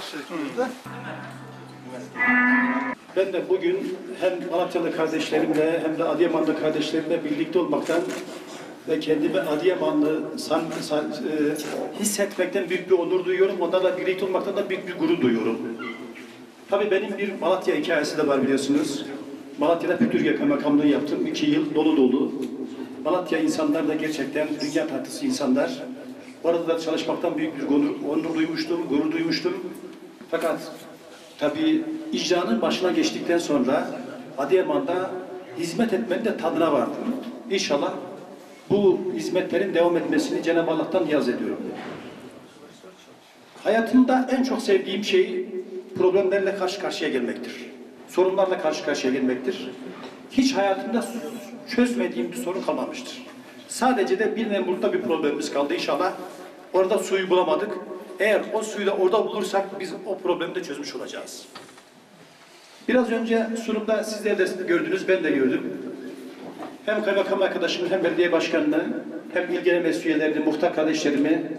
karşılıklıydı. Ben de bugün hem Malatyalı kardeşlerimle hem de Adıyamanlı kardeşlerimle birlikte olmaktan ve kendimi Adıyamanlı san, san- e, hissetmekten büyük bir onur duyuyorum. Onlarla birlikte olmaktan da büyük bir gurur duyuyorum. Tabii benim bir Malatya hikayesi de var biliyorsunuz. Malatya'da Pütürge Kaymakamlığı yaptım. iki yıl dolu dolu. Malatya insanlar da gerçekten dünya tatlısı insanlar. Orada da çalışmaktan büyük bir onur, onur duymuştum, gurur duymuştum. Fakat tabii icranın başına geçtikten sonra Adıyaman'da hizmet etmenin de tadına vardım. İnşallah bu hizmetlerin devam etmesini Cenab-ı Allah'tan niyaz ediyorum. Hayatımda en çok sevdiğim şey problemlerle karşı karşıya gelmektir. Sorunlarla karşı karşıya gelmektir. Hiç hayatımda çözmediğim bir sorun kalmamıştır. Sadece de bir Nemrut'ta bir problemimiz kaldı inşallah. Orada suyu bulamadık. Eğer o suyu da orada bulursak biz o problemi de çözmüş olacağız. Biraz önce sunumda sizler de gördünüz, ben de gördüm. Hem kaymakam arkadaşımı, hem belediye başkanını, hem ilgilenen mesut üyelerini, muhtar kardeşlerimi,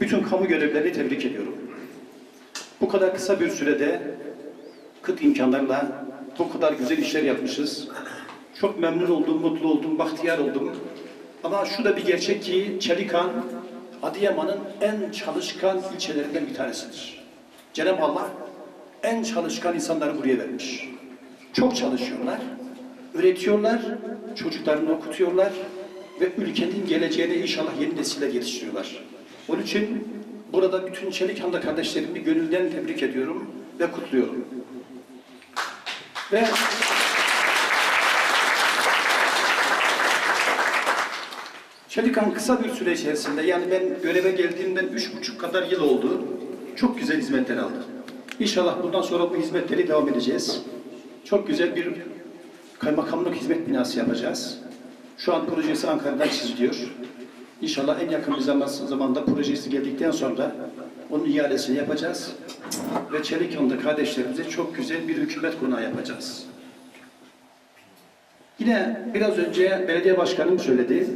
bütün kamu görevlilerini tebrik ediyorum. Bu kadar kısa bir sürede kıt imkanlarla bu kadar güzel işler yapmışız. Çok memnun oldum, mutlu oldum, bahtiyar oldum. Ama şu da bir gerçek ki Çelikan, Adıyaman'ın en çalışkan ilçelerinden bir tanesidir. Cenab-ı Allah en çalışkan insanları buraya vermiş. Çok çalışıyorlar, üretiyorlar, çocuklarını okutuyorlar ve ülkenin geleceğine inşallah yeni nesiller yetiştiriyorlar. Onun için burada bütün Çelikhan'da kardeşlerimi gönülden tebrik ediyorum ve kutluyorum. Ve Çelikan kısa bir süre içerisinde yani ben göreve geldiğimden üç buçuk kadar yıl oldu. Çok güzel hizmetler aldı. İnşallah bundan sonra bu hizmetleri devam edeceğiz. Çok güzel bir kaymakamlık hizmet binası yapacağız. Şu an projesi Ankara'dan çiziliyor. İnşallah en yakın bir zaman, zamanda projesi geldikten sonra onun ihalesini yapacağız. Ve Çelikan'da kardeşlerimize çok güzel bir hükümet konağı yapacağız. Yine biraz önce belediye başkanım söyledi.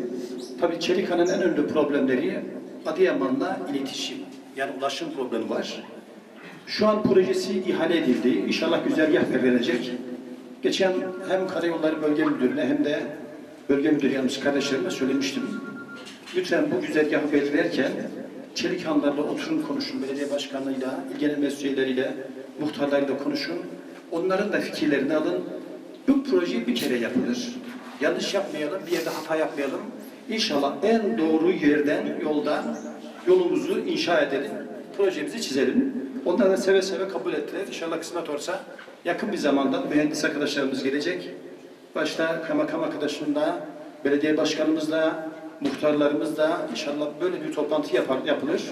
Tabii Çelikan'ın en önemli problemleri Adıyaman'la iletişim. Yani ulaşım problemi var. Şu an projesi ihale edildi. İnşallah güzergah verilecek. Geçen hem Karayolları Bölge Müdürü'ne hem de Bölge Müdürü yardımcısı kardeşlerime söylemiştim. Lütfen bu güzergahı belirlerken Çelikhanlarla oturun konuşun. Belediye başkanlığıyla, ilgilenen mesleğileriyle, muhtarlarıyla konuşun. Onların da fikirlerini alın. Bu proje bir kere yapılır. Yanlış yapmayalım, bir yerde hata yapmayalım. İnşallah en doğru yerden, yoldan yolumuzu inşa edelim. Projemizi çizelim. Onlar da seve seve kabul ettiler. İnşallah kısmet olursa yakın bir zamanda mühendis arkadaşlarımız gelecek. Başta kaymakam arkadaşımla, belediye başkanımızla, muhtarlarımızla inşallah böyle bir toplantı yapar, yapılır.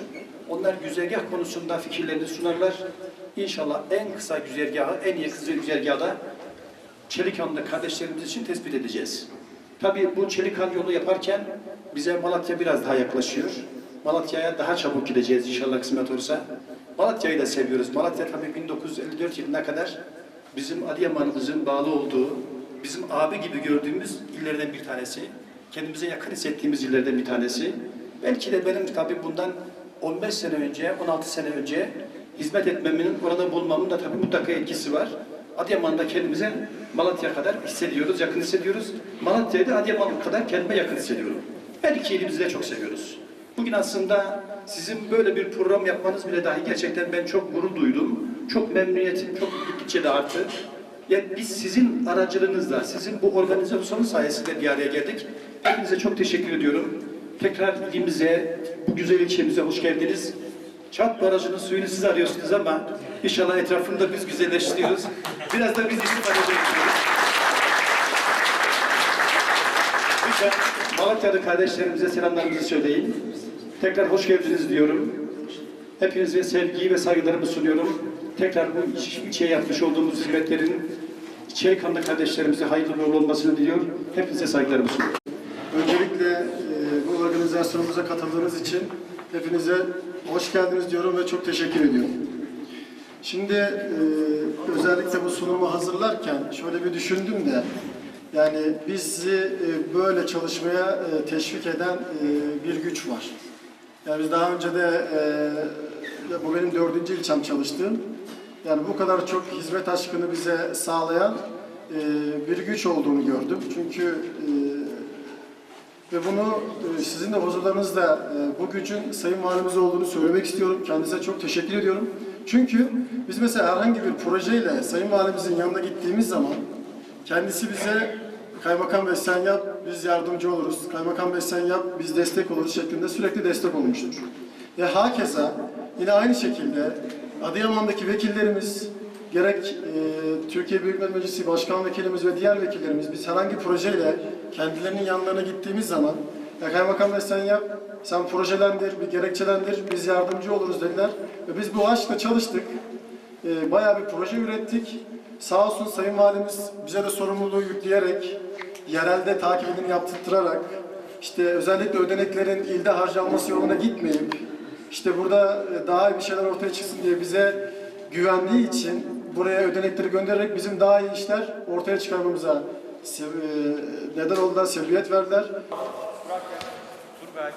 Onlar güzergah konusunda fikirlerini sunarlar. İnşallah en kısa güzergahı, en yakın güzergahı da Çelikanlı kardeşlerimiz için tespit edeceğiz. Tabii bu Çelikan yolu yaparken bize Malatya biraz daha yaklaşıyor. Malatya'ya daha çabuk gideceğiz inşallah kısmet olursa. Malatya'yı da seviyoruz. Malatya tabii 1954 yılına kadar bizim Adıyaman'ımızın bağlı olduğu, bizim abi gibi gördüğümüz illerden bir tanesi. Kendimize yakın hissettiğimiz illerden bir tanesi. Belki de benim tabii bundan 15 sene önce, 16 sene önce hizmet etmemin, orada bulmamın da tabii mutlaka etkisi var. Adıyaman'da kendimize Malatya kadar hissediyoruz, yakın hissediyoruz. Malatya'yı da Adıyaman kadar kendime yakın hissediyorum. Her iki ilimizi de çok seviyoruz. Bugün aslında sizin böyle bir program yapmanız bile dahi gerçekten ben çok gurur duydum. Çok memnuniyetim çok gittikçe de arttı. Ya biz sizin aracılığınızla, sizin bu organizasyonun sayesinde bir araya geldik. Hepinize çok teşekkür ediyorum. Tekrar ilimize, bu güzel ilçemize hoş geldiniz. Çat Barajı'nın suyunu siz arıyorsunuz ama inşallah etrafında biz güzelleştiriyoruz. Biraz da biz istifade ediyoruz. Lütfen Malatya'da kardeşlerimize selamlarımızı söyleyin. Tekrar hoş geldiniz diyorum. Hepinize sevgiyi ve saygılarımı sunuyorum. Tekrar bu ilçeye yapmış olduğumuz hizmetlerin Çelikanlı kardeşlerimize hayırlı uğurlu olmasını diliyor. Hepinize saygılarımı sunuyorum. Öncelikle e, bu organizasyonumuza katıldığınız için hepinize hoş geldiniz diyorum ve çok teşekkür ediyorum. Şimdi e, özellikle bu sunumu hazırlarken şöyle bir düşündüm de yani bizi e, böyle çalışmaya e, teşvik eden e, bir güç var. Yani biz daha önce de e, bu benim dördüncü ilçem çalıştığım. Yani bu kadar çok hizmet aşkını bize sağlayan e, bir güç olduğunu gördüm. Çünkü e, ve bunu e, sizin de huzurlarınızda e, bu gücün Sayın Valimiz olduğunu söylemek istiyorum. Kendisine çok teşekkür ediyorum. Çünkü biz mesela herhangi bir projeyle Sayın Valimizin yanına gittiğimiz zaman kendisi bize Kaymakam Bey sen yap, biz yardımcı oluruz. Kaymakam Bey sen yap, biz destek oluruz şeklinde sürekli destek olmuştur. Ve hakeza yine aynı şekilde Adıyaman'daki vekillerimiz, gerek e, Türkiye Büyük Millet Meclisi Başkan Vekilimiz ve diğer vekillerimiz biz herhangi projeyle kendilerinin yanlarına gittiğimiz zaman ya Kaymakam Bey sen yap, sen projelendir, bir gerekçelendir, biz yardımcı oluruz dediler. Ve biz bu aşkla çalıştık. E, bayağı bir proje ürettik. Sağ olsun Sayın Valimiz bize de sorumluluğu yükleyerek, yerelde takibini yaptırtarak, işte özellikle ödeneklerin ilde harcanması yoluna gitmeyip, işte burada e, daha iyi bir şeyler ortaya çıksın diye bize güvendiği için buraya ödenekleri göndererek bizim daha iyi işler ortaya çıkarmamıza e, neden oldular, sebebiyet verdiler. Turgay.